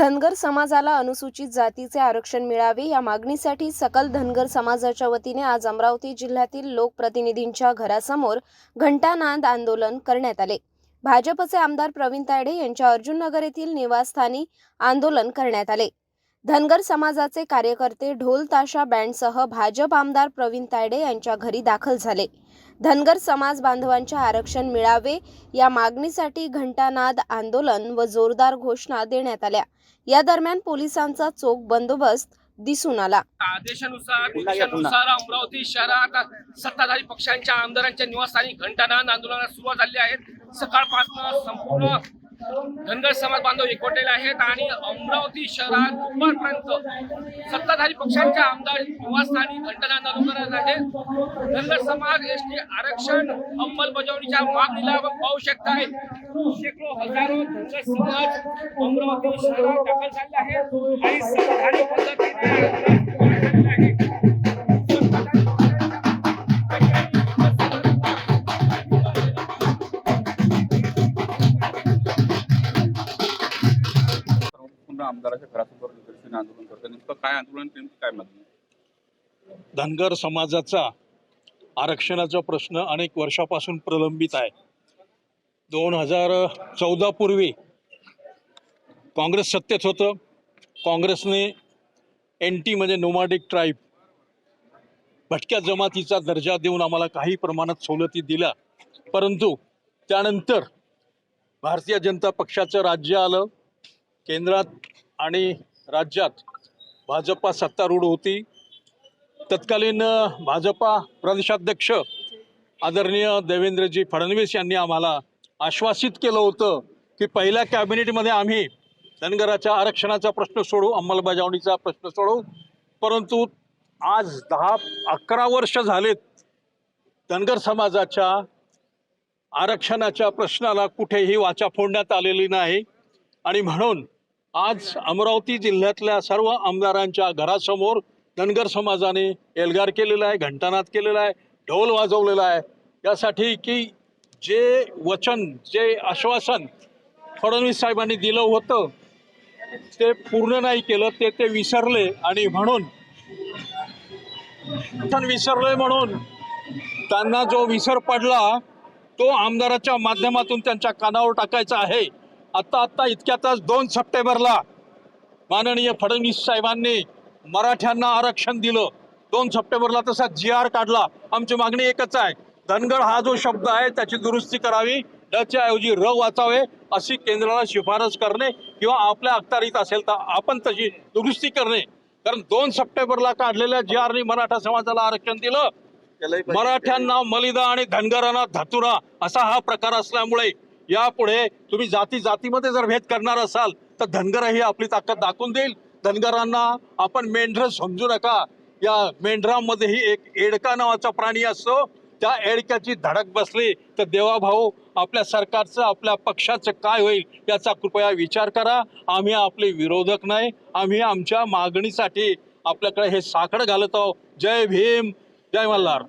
धनगर समाजाला अनुसूचित जातीचे आरक्षण मिळावे या मागणीसाठी सकल धनगर समाजाच्या वतीने आज अमरावती जिल्ह्यातील लोकप्रतिनिधींच्या घरासमोर घंटानाद आंदोलन करण्यात आले. भाजपचे आमदार प्रवीण तायडे यांच्या अर्जुननगर येथील निवासस्थानी आंदोलन करण्यात आले. धनगर समाजाचे कार्यकर्ते ढोल ताशा बँडसह भाजप आमदार प्रवीण तायडे यांच्या घरी दाखल झाले. धनगर समाज बांधवांचे आरक्षण मिळावे या मागणीसाठी घंटानाद आंदोलन व जोरदार घोषणा देण्यात आल्या. या दरम्यान पोलिसांचा चोख बंदोबस्त दिसून आला. आदेशानुसार अमरावती शहरात सत्ताधारी पक्षांच्या आमदारांच्या निवासस्थानी घंटानाद आंदोलनास सुरुवात झाली आहे. सकाळपासून संपूर्ण धनगर समाज बांधव एकवटलेले आहेत आणि अमरावती शहरात दुपारपर्यंत सत्ताधारी पक्षांच्या आमदार निवासस्थानी घंटानाद आंदोलन आहेत. धनगर समाज एस टी आरक्षण अंमलबजावणीच्या मागणीला आपण पाहू शकताय शेकडो हजारो धनगर समाज अमरावती शहरात दाखल झाले आहेत. आणि सत्ताधारी पद्धतीने आमदाराच्या घरासमोर निदर्शन आंदोलन करतं नेमकं काय आंदोलन नेमकं काय मागणी? धनगर समाजाचा आरक्षणाचा प्रश्न अनेक वर्षापासून प्रलंबित आहे. दोन हजार चौदा पूर्वी काँग्रेस सत्तेत होतं. काँग्रेसने एन टी म्हणजे नोमॅडिक ट्राईब भटक्या जमातीचा दर्जा देऊन आम्हाला काही प्रमाणात सवलती दिल्या. परंतु त्यानंतर भारतीय जनता पक्षाचं राज्य आलं. केंद्रात आणि राज्यात भाजपा सत्तारूढ होती. तत्कालीन भाजपा प्रदेशाध्यक्ष आदरणीय देवेंद्रजी फडणवीस यांनी आम्हाला आश्वासित केलं होतं की पहिल्या कॅबिनेटमध्ये आम्ही धनगराच्या आरक्षणाचा प्रश्न सोडू अंमलबजावणीचा प्रश्न सोडू परंतु आज दहा अकरा वर्ष झालेत धनगर समाजाच्या आरक्षणाच्या प्रश्नाला कुठेही वाचा फोडण्यात आलेली नाही. आणि म्हणून आज अमरावती जिल्ह्यातल्या सर्व आमदारांच्या घरासमोर धनगर समाजाने एल्गार केलेला आहे घंटानाद केलेला आहे ढोल वाजवलेला आहे. यासाठी की जे वचन जे आश्वासन फडणवीस साहेबांनी दिलं होतं ते पूर्ण नाही केलं ते ते विसरले आणि म्हणून विसरले म्हणून त्यांना जो विसर पडला तो आमदाराच्या माध्यमातून त्यांच्या कानावर टाकायचा आहे. आत्ता आत्ता इतक्यातच दोन सप्टेंबरला माननीय फडणवीस साहेबांनी मराठ्यांना आरक्षण दिलं. दोन सप्टेंबरला तसा जी आर काढला. आमची मागणी एकच आहे. धनगर हा जो शब्द आहे त्याची दुरुस्ती करावी. डच्या ऐवजी र वाचावे अशी केंद्राला शिफारस करणे किंवा आपल्या अखत्यारीत असेल तर आपण तशी दुरुस्ती करणे. कारण दोन सप्टेंबरला काढलेल्या जी आरनी मराठा समाजाला आरक्षण दिलं. मराठ्यांना मलिदा आणि धनगरांना धतुरा असा हा प्रकार असल्यामुळे यापुढे तुम्ही जाती जातीमध्ये जर भेद करणार असाल तर धनगरही आपली ताकद दाखवून देईल. धनगरांना आपण मेंढर समजू नका. या मेंढरामध्येही एक एडका नावाचा प्राणी असतो. त्या एडक्याची धडक बसली तर देवाभाऊ आपल्या सरकारचं आपल्या पक्षाचं काय होईल याचा कृपया विचार करा. आम्ही आपले विरोधक नाही. आम्ही आमच्या मागणीसाठी आपल्याकडे हे साखर घालत आहोत. जय भीम. जय मल्हार.